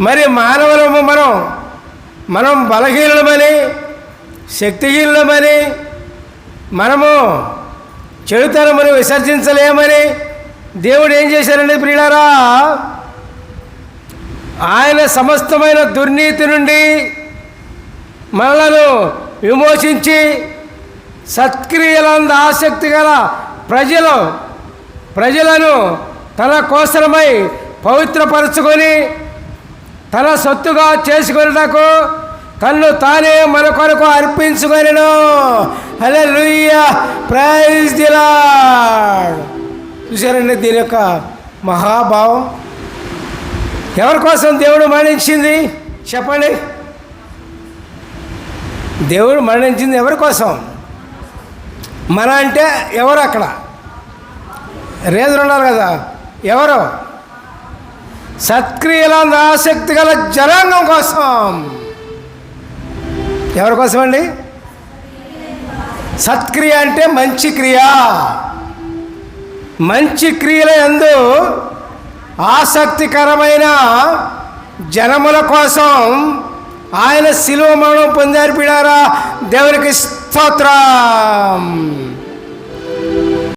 మరి మానవులము మనం మనం బలహీనమని శక్తిహీనమని మనము చెడుతనమును విసర్జించలేమని దేవుడు ఏం చేశారండి ప్రియులారా? ఆయన సమస్తమైన దుర్నీతి నుండి మనలను విమోచించి సత్క్రియలంద ఆసక్తి గల ప్రజలు ప్రజలను తన కోసరమై పవిత్రపరచుకొని తన సొత్తుగా చేసుకున్నకు తన్ను తానే మన కొరకు అర్పించుకొనెను. అదే లుయ్య ప్రైజ్ దిలా చూసారండి దీని యొక్క మహాభావం. ఎవరి కోసం దేవుడు మరణించింది? చెప్పండి. దేవుడు మరణించింది ఎవరి కోసం? మన అంటే ఎవరు అక్కడ? రేజులు ఉన్నారు కదా. ఎవరు? సత్క్రియల ఆసక్తి గల జనాంగం కోసం. ఎవరి కోసం అండి సత్క్రియ అంటే మంచి క్రియ. మంచి క్రియల ఎందు ఆసక్తికరమైన జనముల కోసం ఆయన శిలువ మరణం పొందారు. పిడారా దేవునికి స్తోత్రం.